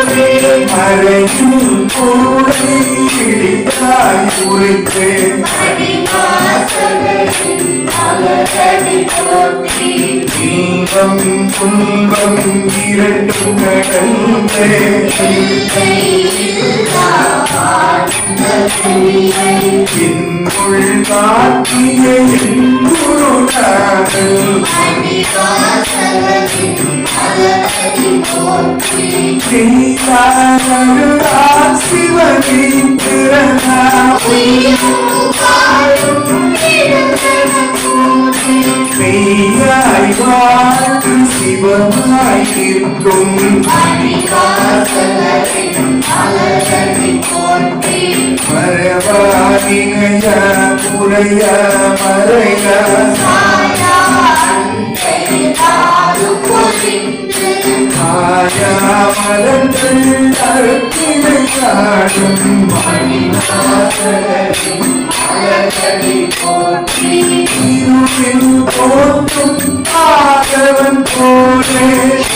மறையும் கூடை இடித்தாய் உரைத்தேன். இன்பம் துன்பம் இரண்டும் கடந்தே என்னுள் காத்திய என் குருநாதன் நீதானருளால் சிவனின் வாழ்த்து சிவமாய் நிற்கும் மரபாதினைய முறைய மறைய. காணும் இருளில் தோன்றும் ஆதவன் போலே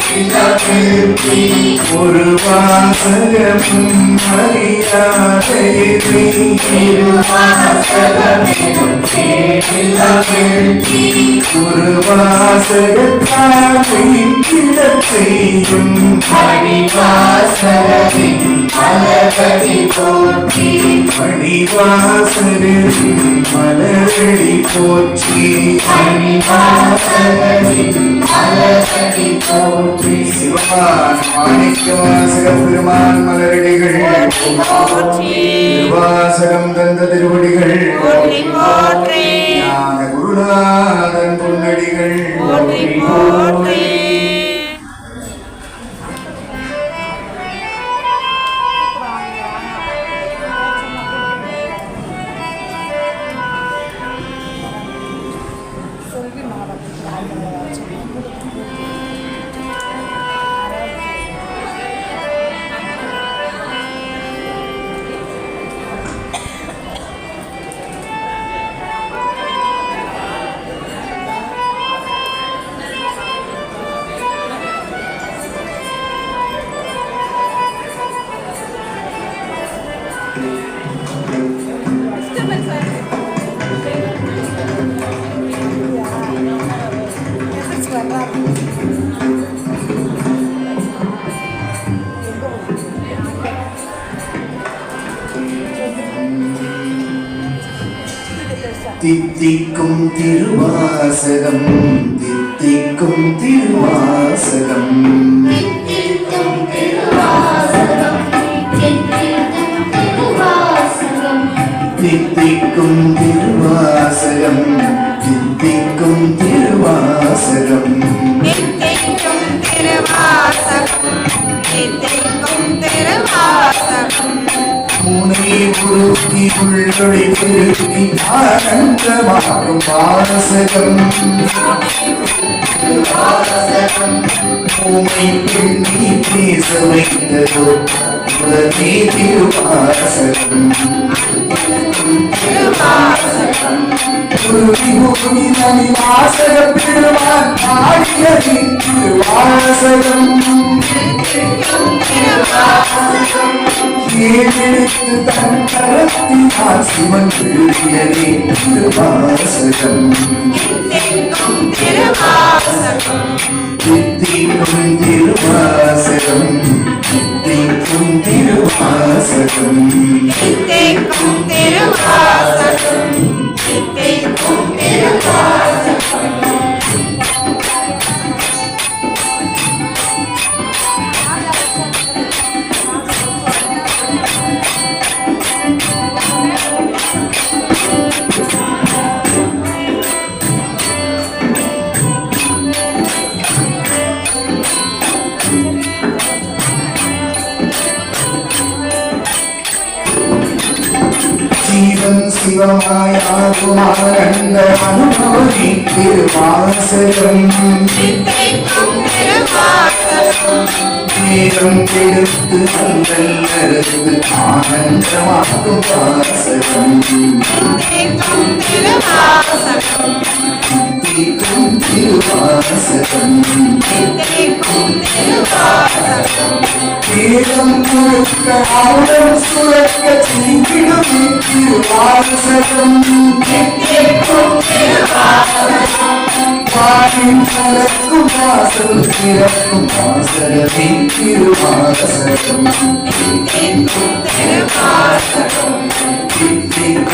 அறியாதே ஒரு வாசகம் அறியாதே ஒரு வாசகத்தால் கிடச் செய்யும் மணிவாசகரின் மலரடி போற்றி. சிவபான் மாணிக்கவாசக பெருமான் மலரடிகள் திருவாசகம் தந்த திருவடிகள் ஞான குருநாதன் பொன்னடிகள் தித்திக்கும் திருவாசகம் தித்திக்கும் திருவாசகம். நீ உருக்கி உள்ளொளி பெருக்கி ஆனந்தமாகும் வாசகம் பூமை பெண்ணி பேச வைத்ததோ உடனே திருவாசகம் குருவி நனி வாசக பெருமான் திருவாசகம். ஏழெழுத்து தன் கரத்தினால் சிவன் திருவாசகம் திருவாசகம் சிவமாய் ஆகுமாரந்த அனுபவி திருவாசகம். நேரம் எடுத்து தந்தல்லது ஆனந்தமாகும் வாசகம். தீரம் முழுக்க ஆழம் சுழக்க செய்திடும் திருவாசகம் பாடின் கலக்கும் வாசல் திறக்கும் வாசகமே திருவாசகம் திருவாசகம்.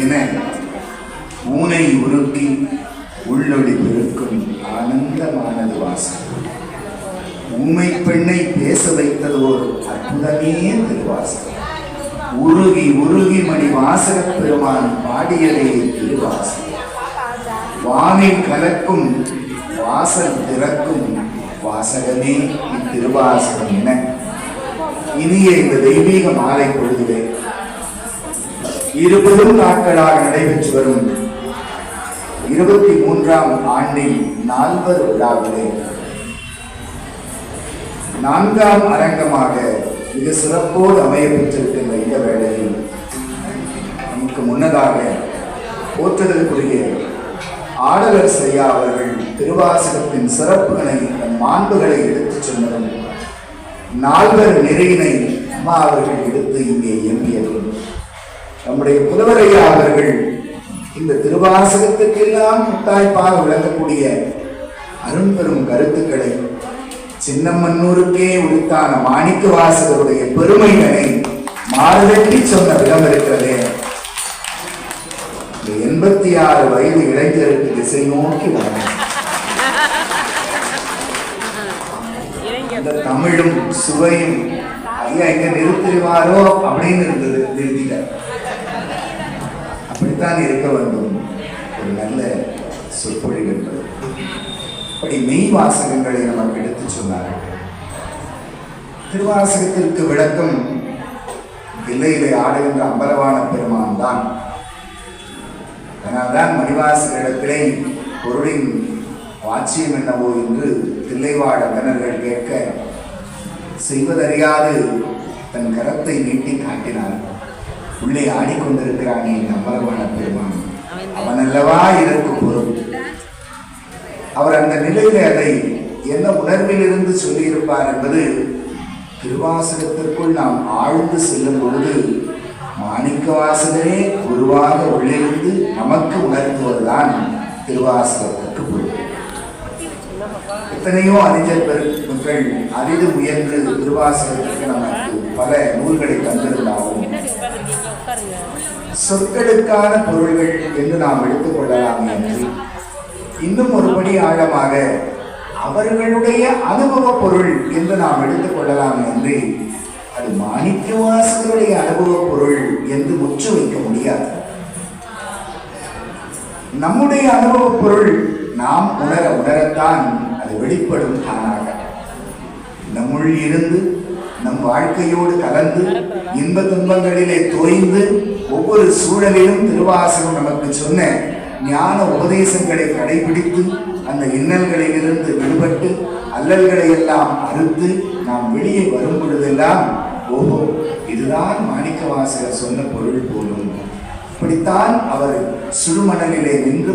என ஊனை உருக்கி உள்ளொளி பெருக்கும் ஆனந்தமானது வாசம். ஊமை பெண்ணை பேச வைத்தது ஒரு அற்புதமே திருவாசகம். உருகி உருகி மணி வாசக பெருமான் பாடியதே திருவாசகம். வானில் கலக்கும் வாசல் திறக்கும் வாசகமே இத்திருவாசகம் என. இனிய இந்த தெய்வீக மாலை பொழுதிலே இருபதும் நாட்களாக நடைபெற்று வரும் இருபத்தி மூன்றாம் ஆண்டின் நால்வர் விழாவிலே நான்காம் அரங்கமாக மிக சிறப்போடு அமைய பெற்றிருக்கின்ற இந்த வேளையில் நமக்கு முன்னதாக போற்றுதலுக்குரிய ஆடலர் செய்யா அவர்கள் திருவாசகத்தின் சிறப்புகளை மாண்புகளை எடுத்துச் சென்றதும் நால்வர் நிறையினை அம்மா அவர்கள் எடுத்து இங்கே எம்பியதும் நம்முடைய புலவரையா அவர்கள் இந்த திருவாசகத்துக்கெல்லாம் முத்தாய்ப்பாக விளங்கக்கூடிய அரும்பெரும் கருத்துக்களை சின்னமன்னூருக்கே உரித்தான மாணிக்க வாசகருடைய பெருமைகளை மாறுதட்டி சொன்ன விதம் இருக்கிறதே. எண்பத்தி ஆறு வயது இளைஞருக்கு திசை நோக்கி வந்தேன். இந்த தமிழும் சுவையும் ஐயா எங்க நிறுத்திடுவாரோ அப்படின்னு இருந்தது நிறுத்திட்டார் அப்படித்தான் இருக்க வேண்டும். ஒரு நல்ல சொற்பொழிவு என்பது. அப்படி மெய் வாசகங்களை நமக்கு எடுத்து சொன்னார்கள். திருவாசகத்திற்கு விளக்கம் வில்லையிலே ஆடுகின்ற அம்பலவான பெருமான் தான். அதனால்தான் மணிவாசகரிடத்திலே பொருளின் வாட்சியம் என்னவோ என்று தில்லைவாட மன்னர்கள் கேட்க செய்வதறியாது தன் கரத்தை நீட்டி காட்டினார் உள்ளே ஆடிக்கொண்டிருக்கிறானே இந்த அம்பலவான பெருமான். அவன் அல்லவா இதற்கு பொருள்? அவர் அந்த நிலையில அதை என்ன உணர்விலிருந்து சொல்லியிருப்பார் என்பது திருவாசகத்திற்குள் நாம் ஆழ்ந்து செல்லும் பொழுது மாணிக்க வாசகரே குருவாக உள்ளிருந்து நமக்கு உணர்த்துவதுதான் திருவாசகத்திற்கு பொருள். எத்தனையோ அறிஞர் பெருமக்கள் அறிந்து முயன்று திருவாசகத்திற்கு நமக்கு பல நூல்களை தந்திருந்தாலும் சொற்களுக்கான பொருள்கள் என்று நாம் எடுத்துக்கொள்ளலாம் என்று இன்னும் ஒருபடி ஆழமாக அவர்களுடைய அனுபவ பொருள் என்று நாம் எடுத்துக்கொள்ளலாம் என்று அது மாணிக்கவாசகருடைய அனுபவ பொருள் என்று முற்று வைக்க முடியாது. நம்முடைய அனுபவ பொருள் நாம் உணர உணரத்தான் அது வெளிப்படும் தானாக. நம்முள் இருந்து நம் வாழ்க்கையோடு கலந்து இன்ப துன்பங்களிலே தோய்ந்து ஒவ்வொரு சூழலிலும் திருவாசகம் நமக்கு சொன்ன ஞான உபதேசங்களை கடைபிடித்து அந்த இன்னல்களிலிருந்து விடுபட்டு அல்லல்களை எல்லாம் அறுத்து நாம் வெளியே வரும் பொழுதெல்லாம் ஓஹோ இதுதான் மாணிக்க வாசகர் சொன்ன பொருள் போலும். இப்படித்தான் அவர் சுடுமணலிலே நின்று